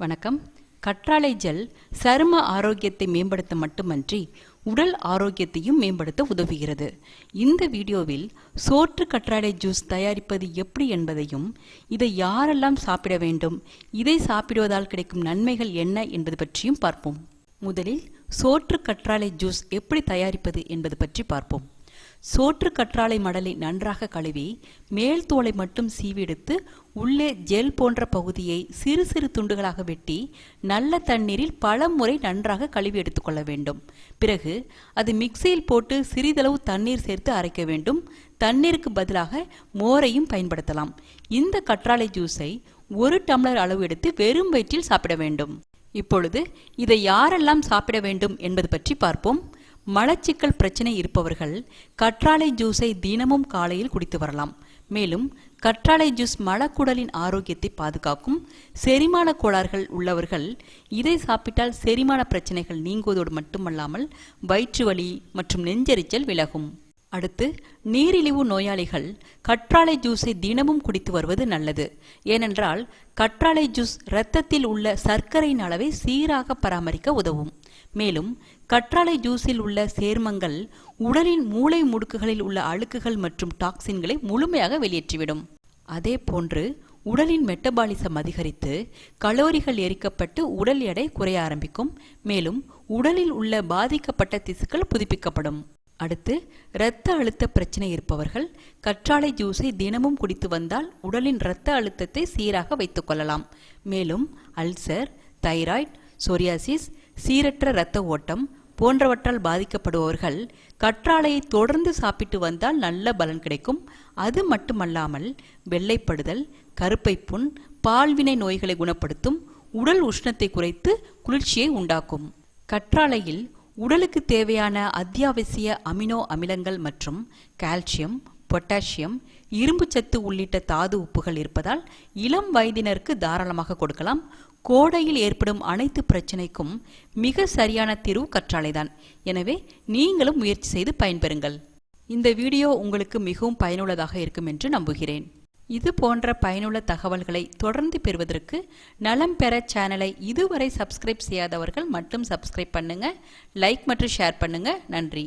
வணக்கம். கற்றாழை ஜெல் சரும ஆரோக்கியத்தை மேம்படுத்த மட்டுமன்றி உடல் ஆரோக்கியத்தையும் மேம்படுத்த உதவுகிறது. இந்த வீடியோவில் சோற்று கற்றாழை ஜூஸ் தயாரிப்பது எப்படி என்பதையும் இதை யாரெல்லாம் சாப்பிட வேண்டும் இதை சாப்பிடுவதால் கிடைக்கும் நன்மைகள் என்ன என்பது பற்றியும் பார்ப்போம். முதலில் சோற்று கற்றாழை ஜூஸ் எப்படி தயாரிப்பது என்பது பற்றி பார்ப்போம். சோற்று கற்றாழை மடலை நன்றாக கழுவி மேல் தோலை மட்டும் சீவெடுத்து உள்ளே ஜெல் போன்ற பகுதியை சிறு சிறு துண்டுகளாக வெட்டி நல்ல தண்ணீரில் பல முறை நன்றாக கழுவி எடுத்துக்கொள்ள வேண்டும். பிறகு அது மிக்சியில் போட்டு சிறிதளவு தண்ணீர் சேர்த்து அரைக்க வேண்டும். தண்ணீருக்கு பதிலாக மோரையும் பயன்படுத்தலாம். இந்த கற்றாழை ஜூஸை ஒரு டம்ளர் அளவு எடுத்து வெறும் வயிற்றில் சாப்பிட வேண்டும். இப்பொழுது இதை யாரெல்லாம் சாப்பிட வேண்டும் என்பது பற்றி பார்ப்போம். மலச்சிக்கல் பிரச்சனை இருப்பவர்கள் கற்றாழை ஜூஸை தினமும் காலையில் குடித்து வரலாம். மேலும் கற்றாழை ஜூஸ் மலக்குடலின் ஆரோக்கியத்தை பாதுகாக்கும் செரிமான கோளாறுகள் உள்ளவர்கள் இதை சாப்பிட்டால் செரிமான பிரச்சனைகள் நீங்குவதோடு மட்டுமல்லாமல் வயிற்று வலி மற்றும் நெஞ்செரிச்சல் விலகும். அடுத்து நீரிழிவு நோயாளிகள் கற்றாழை ஜூஸை தினமும் குடித்து வருவது நல்லது. ஏனென்றால் கற்றாழை ஜூஸ் இரத்தத்தில் உள்ள சர்க்கரையின் அளவை சீராக பராமரிக்க உதவும். மேலும் கற்றாழை ஜூஸில் உள்ள சேர்மங்கள் உடலின் மூளை முடுக்குகளில் உள்ள அழுக்குகள் மற்றும் டாக்சின்களை முழுமையாக வெளியேற்றிவிடும். அதே போன்று உடலின் மெட்டபாலிசம் அதிகரித்து கலோரிகள் எரிக்கப்பட்டு உடல் எடை குறைய ஆரம்பிக்கும். மேலும் உடலில் உள்ள பாதிக்கப்பட்ட திசுக்கள் புதுப்பிக்கப்படும். அடுத்து இரத்த அழுத்த பிரச்சனை இருப்பவர்கள் கற்றாழை ஜூஸை தினமும் குடித்து வந்தால் உடலின் இரத்த அழுத்தத்தை சீராக வைத்துக் கொள்ளலாம். மேலும் அல்சர் தைராய்டு சோரியாசிஸ் சீரற்ற இரத்த ஓட்டம் போன்றவற்றால் பாதிக்கப்படுபவர்கள் கற்றாழையை தொடர்ந்து சாப்பிட்டு வந்தால் நல்ல பலன் கிடைக்கும். அது மட்டுமல்லாமல் வெள்ளைப்படுதல் கருப்பை புண் பால்வினை நோய்களை குணப்படுத்தும் உடல் உஷ்ணத்தை குறைத்து குளிர்ச்சியை உண்டாக்கும். கற்றாழையில் உடலுக்கு தேவையான அத்தியாவசிய அமினோ அமிலங்கள் மற்றும் கால்சியம் பொட்டாசியம் இரும்புச்சத்து உள்ளிட்ட தாது உப்புகள் இருப்பதால் இளம் வயதினருக்கு தாராளமாக கொடுக்கலாம். கோடையில் ஏற்படும் அனைத்து பிரச்சனைக்கும் மிக சரியான தீர்வு கற்றாழைதான். எனவே நீங்களும் முயற்சி செய்து பயன்பெறுங்கள். இந்த வீடியோ உங்களுக்கு மிகவும் பயனுள்ளதாக இருக்கும் என்று நம்புகிறேன். இது போன்ற பயனுள்ள தகவல்களை தொடர்ந்து பெறுவதற்கு நலம் பெற சேனலை இதுவரை சப்ஸ்கிரைப் செய்யாதவர்கள் மட்டும் சப்ஸ்கிரைப் பண்ணுங்க லைக் மற்றும் ஷேர் பண்ணுங்க. நன்றி.